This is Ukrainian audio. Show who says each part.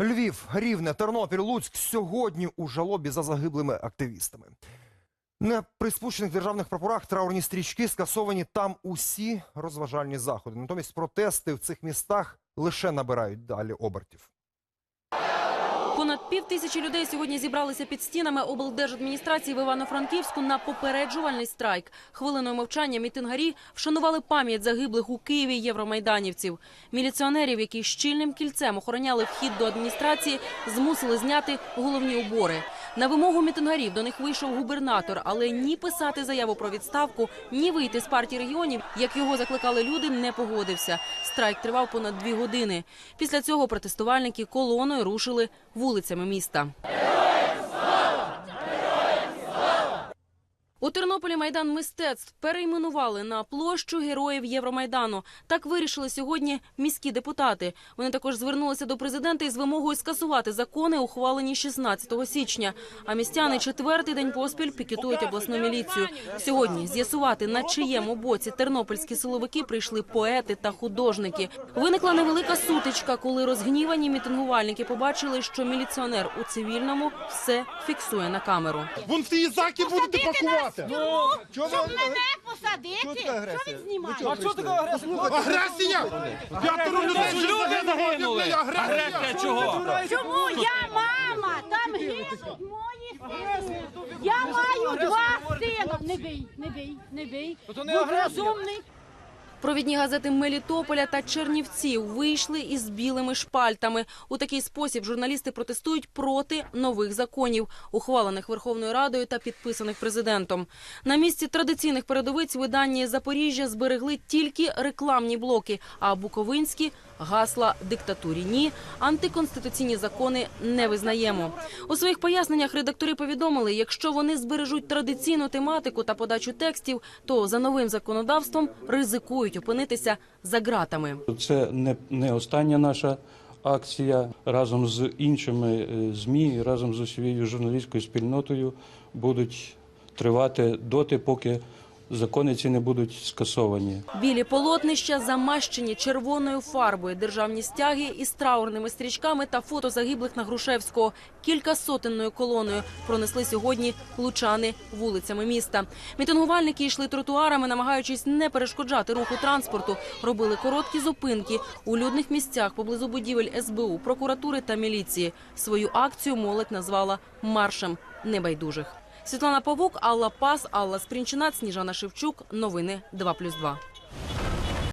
Speaker 1: Львів, Рівне, Тернопіль, Луцьк сьогодні у жалобі за загиблими активістами. На приспущених державних прапорах траурні стрічки скасовані там усі розважальні заходи. Натомість протести в цих містах лише набирають далі обертів.
Speaker 2: Понад пів тисячі людей сьогодні зібралися під стінами облдержадміністрації в Івано-Франківську на попереджувальний страйк. Хвилиною мовчання мітингарі вшанували пам'ять загиблих у Києві євромайданівців. Міліціонерів, які щільним кільцем охороняли вхід до адміністрації, змусили зняти головні убори. На вимогу мітингарів до них вийшов губернатор, але ні писати заяву про відставку, ні вийти з партії регіонів, як його закликали люди, не погодився. Страйк тривав понад дві години. Після цього протестувальники колоною рушили вулицями міста. У Тернополі майдан мистецтв перейменували на площу героїв Євромайдану. Так вирішили сьогодні міські депутати. Вони також звернулися до президента із вимогою скасувати закони, ухвалені 16 січня. А містяни четвертий день поспіль пікетують обласну міліцію. Сьогодні з'ясувати на чиєму боці тернопільські силовики прийшли поети та художники. Виникла невелика сутичка, коли розгнівані мітингувальники побачили, що міліціонер у цивільному все фіксує на камеру.
Speaker 3: Вон в ті заки будете пакувати.
Speaker 4: Чого
Speaker 3: Чого
Speaker 4: Щоб
Speaker 3: ви-
Speaker 4: мене посадити?
Speaker 3: Чого
Speaker 4: Що
Speaker 3: агресія?
Speaker 4: він знімає?
Speaker 3: А що таке агресія? Агресія! П'ятеро людей вже
Speaker 5: Люди загинули.
Speaker 3: Агресія!
Speaker 5: Агресія чого?
Speaker 4: Чому я мама? Там гинуть мої сини. Я маю два сина. Не бий, не бий, не бий. Будь розумний.
Speaker 2: Провідні газети Мелітополя та Чернівців вийшли із білими шпальтами. У такий спосіб журналісти протестують проти нових законів, ухвалених Верховною Радою та підписаних президентом. На місці традиційних передовиць видання Запоріжжя зберегли тільки рекламні блоки, а буковинські гасла диктатурі ні, антиконституційні закони не визнаємо. У своїх поясненнях редактори повідомили, якщо вони збережуть традиційну тематику та подачу текстів, то за новим законодавством ризикують опинитися за ґратами.
Speaker 6: Це не, не остання наша акція. Разом з іншими е, ЗМІ, разом з усією журналістською спільнотою будуть тривати доти, поки закони ці не будуть скасовані.
Speaker 2: Білі полотнища замащені червоною фарбою, державні стяги із траурними стрічками та фото загиблих на Грушевського. Кількасотенною колоною пронесли сьогодні лучани вулицями міста. Мітингувальники йшли тротуарами, намагаючись не перешкоджати руху транспорту. Робили короткі зупинки у людних місцях поблизу будівель СБУ, прокуратури та міліції. Свою акцію молодь назвала маршем небайдужих. Світлана Павук, Алла Пас, Алла Спрінчина, Сніжана Шевчук. Новини 2+,2.